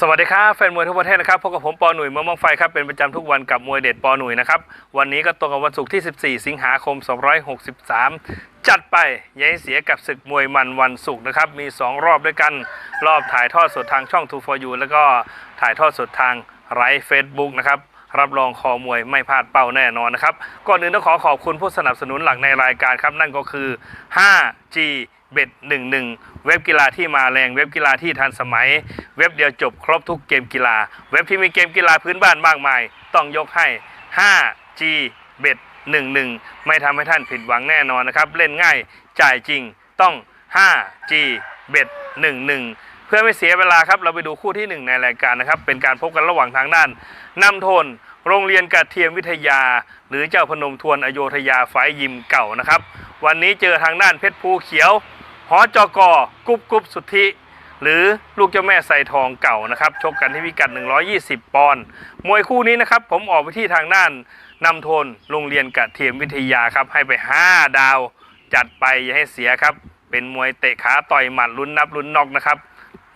สวัสดีครับแฟนมวยทั่วประเทศนะครับพบกับผมปอหนุ่ยเมืองมังไฟครับเป็นประจำทุกวันกับมวยเด็ดปอหนุ่ยนะครับวันนี้ก็ตรงกับวันศุกร์ที่ 14 สิงหาคม 263 จัดไปยัยเสียกับศึกมวยมันวันศุกร์นะครับมี 2 รอบด้วยกันรอบถ่ายทอดสดทางช่อง2 for you แล้วก็ถ่ายทอดสดทางไลฟ์เฟซบุ๊กนะครับรับรองคอมวยไม่พลาดเป้าแน่นอนนะครับก่อนอื่นต้องขอขอบคุณผู้สนับสนุนหลักในรายการครับนั่นก็คือ 5G เบ็ด11เว็บกีฬาที่มาแรงเว็บกีฬาที่ทันสมัย เว็บเดียวจบครบทุกเกมกีฬา เว็บที่มีเกมกีฬาพื้นบ้านมากมาย ต้องยกให้ 5G เบ็ด11ไม่ทำให้ท่านผิดหวังแน่นอนนะครับ เล่นง่ายจ่ายจริงต้อง 5G เบ็ด11เพื่อไม่เสียเวลาครับเราไปดูคู่ที่ 1 ในรายการนะครับ เป็นการพบกันระหว่างทางด้านนำโทน โรงเรียนกระเทียมวิทยา หรือเจ้าพนมทวนอโยธยาฝ่ายยิมเก่านะครับ วันนี้เจอทางด้านเพชรภูเขียว หอจอกกุบกุบสุทธิ หรือลูกเจ้าแม่ไซทองเก่านะครับชกกันที่พิกัด 120 ปอนด์มวยคู่นี้นะครับ ผมออกไปที่ทางด้านนำโทนโรงเรียนกระเทียมวิทยาครับ ให้ไป 5 ดาว จัดไปอย่าให้เสียครับ เป็นมวยเตะขาต่อยหมัดลุ้นนับลุ้นนอกนะครับ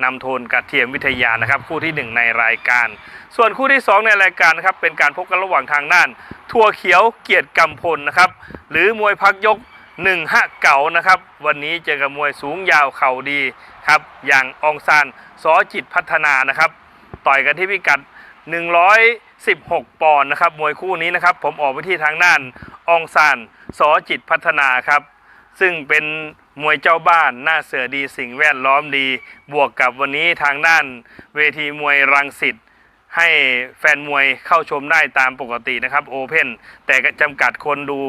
นำโทนกระเทียมวิทยานะครับ คู่ที่ 1 ในรายการ ส่วนคู่ที่ 2 ในรายการนะครับเป็นการพบกันระหว่างทางด้าน ทัวเขียวเกียรติกำพลนะครับ หรือมวยพักยก หนึ่งห้าเก่านะครับ วันนี้เจอกับมวยสูงยาวเข่าดีครับ อย่างองซานสอจิตพัฒนานะครับ ต่อยกันที่พิกัด 116 ปอนด์นะครับ มวยคู่นี้นะครับ ผมออกไปที่ทางด้านองซานสอจิตพัฒนาครับ ซึ่งเป็นมวยเจ้าบ้านหน้าเสือดีสิ่งแวดล้อมดี บวกกับวันนี้ทางด้านเวทีมวยรังสิต ให้แฟนมวยเข้าชมได้ตามปกตินะครับโอเพนแต่จำกัดคนดู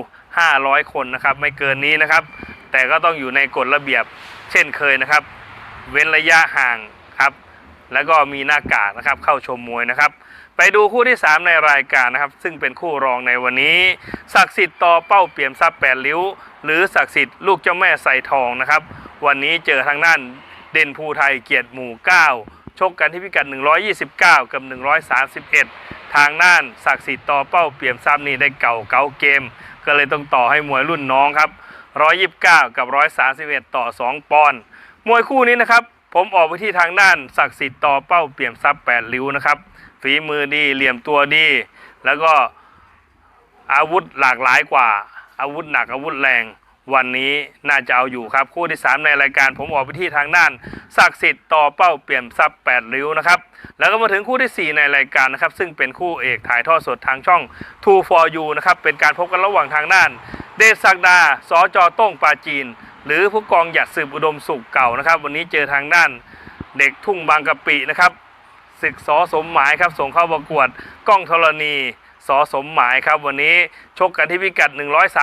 500 คนนะครับ ไม่เกินนี้นะครับ แต่ก็ต้องอยู่ในกฎระเบียบเช่นเคยนะครับ เว้นระยะห่างครับ แล้วก็มีหน้ากากนะครับเข้าชมมวยนะครับ ไปดูคู่ที่ 3 ในรายการนะครับ ซึ่งเป็นคู่รองในวันนี้ ศักดิ์สิทธิ์ต่อเป้าเปี่ยมทรัพย์แปดริ้ว หรือศักดิ์สิทธิ์ลูกเจ้าแม่ใส่ทองนะครับ วันนี้เจอทางด้านเด่นภูไทยเกียรติหมู่9 ชกกันที่พิกัด 129 กับ 131 ทางด้านศักดิ์สิทธิ์ต่อเป้าเปี่ยมทรัพย์นี่ได้เก่าเก่าเกม ก็เลยต้องต่อให้มวยรุ่นน้องครับ 129 กับ 131 ต่อ 2 ปอนด์มวยคู่นี้นะครับ ผมออกไปที่ทางด้านศักดิ์สิทธิ์ต่อเป้าเปี่ยมทรัพย์8ริ้วนะครับ ฝีมือดีเหลี่ยมตัวดี แล้วก็อาวุธหลากหลายกว่า อาวุธหนักอาวุธแรง วันนี้น่าจะเอาอยู่ครับ คู่ที่ 3 ในรายการผมออกไปที่ทางด้านศักดิ์สิทธิ์ต่อเป้าเปลี่ยมทรัพย์8ริ้วนะครับแล้วก็มาถึงคู่ที่ 4 ในรายการนะครับซึ่งเป็นคู่เอกถ่ายทอดสดทางช่อง2 for you นะครับเป็นการพบกันระหว่างทางด้าน เดชศักดาสจโต้งปาจีน หรือผู้กองหยัดสืบอุดมสุขเก่านะครับ วันนี้เจอทางด้านเด็กทุ่งบางกะปินะครับศึกสอสมหมายครับส่งเข้าประกวดกล้องธรณี สอสมหมายครับ วันนี้ชกกันที่พิกัด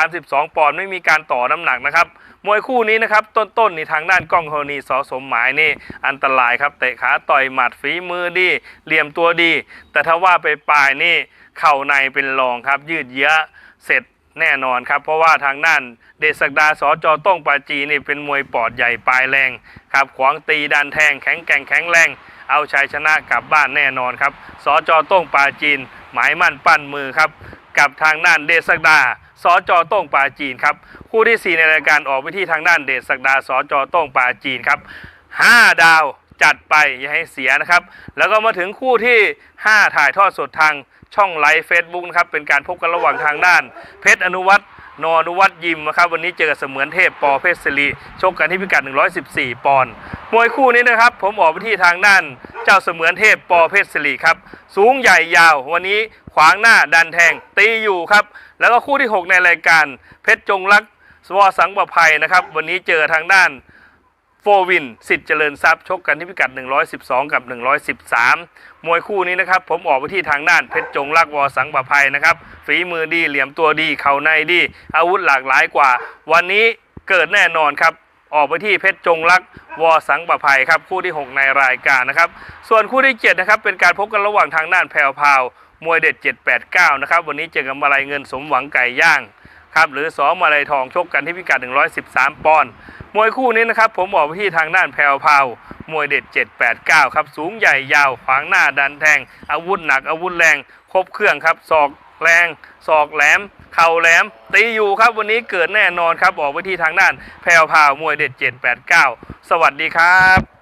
132 ปอนด์ไม่มีการต่อน้ำหนักนะครับ มวยคู่นี้นะครับ ต้นๆนี่ทางด้านกล้องธรณีสอสมหมายนี่ อันตรายครับเตะขาต่อยหมัดฝีมือดีเหลี่ยมตัวดี แต่ถ้าว่าไปปลายนี่เข่าในเป็นรองครับ ยืดเยื้อเสร็จแน่นอนครับ เพราะว่าทางด้านเดชศักดาสจต้งปาจีนี่เป็นมวยปอดใหญ่ปลายแรงครับขวางตีดันแทงแข็งแกร่งแข็งแรง เอาชัยชนะกลับบ้านแน่นอนครับสจต้งปาจีน หมายมั่นปั้นมือครับกับทางด้านเดชศักดาสจต้งปาจีนครับคู่ที่ 4 ในรายการออกไปที่ทางด้านเดชศักดาสจต้งปาจีนครับ5ดาวจัดไปอย่าให้เสียนะครับ แล้วก็มาถึงคู่ที่ 5 ถ่ายทอดสดทางช่องไลฟ์เฟซบุ๊กนะครับเป็นการพบกันระหว่างทางด้าน เพชรอนุวัฒน์ นอนุวัตยิมนะครับวันนี้เจอกับเสมือนเทพปอเพชรศิริชกกันที่พิกัด 114 ปอนด์มวยคู่นี้นะครับ ผมออกไปที่ทางด้านเจ้าเสมือนเทพปอเพชรศิริครับ สูงใหญ่ยาว วันนี้ขวางหน้าดันแทง ตีอยู่ครับ แล้วก็คู่ที่ 6 ในรายการเพชรจงรักสวสังประภัยนะครับ วันนี้เจอทางด้าน โฟวินสิทธิ์เจริญทรัพย์ชกกันที่พิกัด 112 กับ 113 มวยคู่นี้นะครับ ผมออกไปที่ทางด้านเพชรจงรักวอสังประภัยนะครับ ฝีมือดี เหลี่ยมตัวดี เข่าในดี อาวุธหลากหลายกว่า วันนี้เกิดแน่นอนครับ ออกไปที่เพชรจงรักวอสังประภัยครับ คู่ที่ 6 ในรายการนะครับ ส่วนคู่ที่ 7 นะครับ เป็นการพบกันระหว่างทางด้านแพรวพาวมวยเด็ด 789 นะครับ วันนี้เจอกับมาลัยเงินสมหวังไก่ย่างครับ หรือสอมาลัยทองชกกันที่พิกัด 113 ปอนด์ มวยคู่นี้นะครับผมออกไปที่ทางด้านแพลวพาวมวยเด็ด 789 ครับ สูงใหญ่ยาวขวางหน้าดันแทง อาวุธหนักอาวุธแรง ครบเครื่องครับศอกแรงศอกแหลม เข่าแหลม ตีอยู่ครับวันนี้เกิดแน่นอนครับ ออกไปที่ทางด้านแพลวพาวมวยเด็ด 789 สวัสดีครับ